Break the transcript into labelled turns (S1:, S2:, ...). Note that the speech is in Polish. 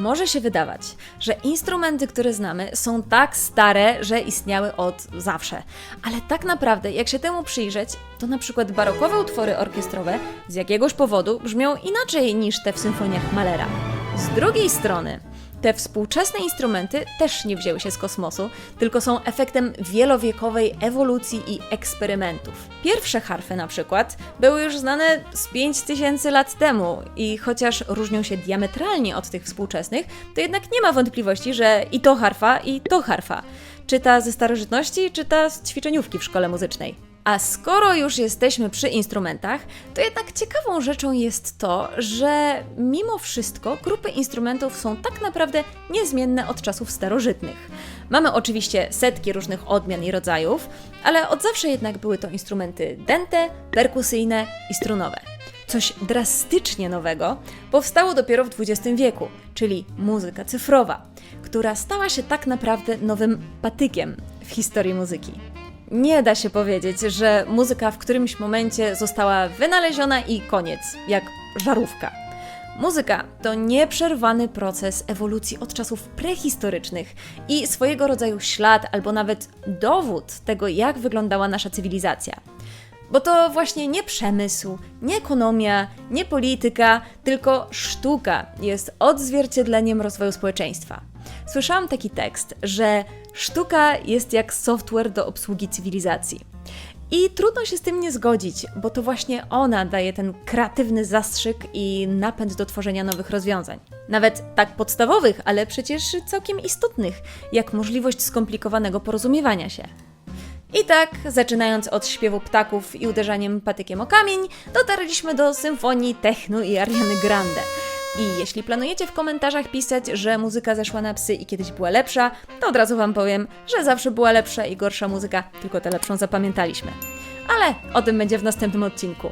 S1: Może się wydawać, że instrumenty, które znamy, są tak stare, że istniały od zawsze. Ale tak naprawdę, jak się temu przyjrzeć, to na przykład barokowe utwory orkiestrowe z jakiegoś powodu brzmią inaczej niż te w symfoniach Mahlera. Z drugiej strony, te współczesne instrumenty też nie wzięły się z kosmosu, tylko są efektem wielowiekowej ewolucji i eksperymentów. Pierwsze harfy na przykład były już znane z 5000 lat temu i chociaż różnią się diametralnie od tych współczesnych, to jednak nie ma wątpliwości, że i to harfa, i to harfa. Czy ta ze starożytności, czy ta z ćwiczeniówki w szkole muzycznej. A skoro już jesteśmy przy instrumentach, to jednak ciekawą rzeczą jest to, że mimo wszystko grupy instrumentów są tak naprawdę niezmienne od czasów starożytnych. Mamy oczywiście setki różnych odmian i rodzajów, ale od zawsze jednak były to instrumenty dęte, perkusyjne i strunowe. Coś drastycznie nowego powstało dopiero w XX wieku, czyli muzyka cyfrowa, która stała się tak naprawdę nowym patykiem w historii muzyki. Nie da się powiedzieć, że muzyka w którymś momencie została wynaleziona i koniec, jak żarówka. Muzyka to nieprzerwany proces ewolucji od czasów prehistorycznych i swojego rodzaju ślad albo nawet dowód tego, jak wyglądała nasza cywilizacja. Bo to właśnie nie przemysł, nie ekonomia, nie polityka, tylko sztuka jest odzwierciedleniem rozwoju społeczeństwa. Słyszałam taki tekst, że sztuka jest jak software do obsługi cywilizacji. I trudno się z tym nie zgodzić, bo to właśnie ona daje ten kreatywny zastrzyk i napęd do tworzenia nowych rozwiązań. Nawet tak podstawowych, ale przecież całkiem istotnych, jak możliwość skomplikowanego porozumiewania się. I tak, zaczynając od śpiewu ptaków i uderzaniem patykiem o kamień, dotarliśmy do symfonii techno i Ariany Grande. I jeśli planujecie w komentarzach pisać, że muzyka zeszła na psy i kiedyś była lepsza, to od razu Wam powiem, że zawsze była lepsza i gorsza muzyka, tylko tę lepszą zapamiętaliśmy. Ale o tym będzie w następnym odcinku.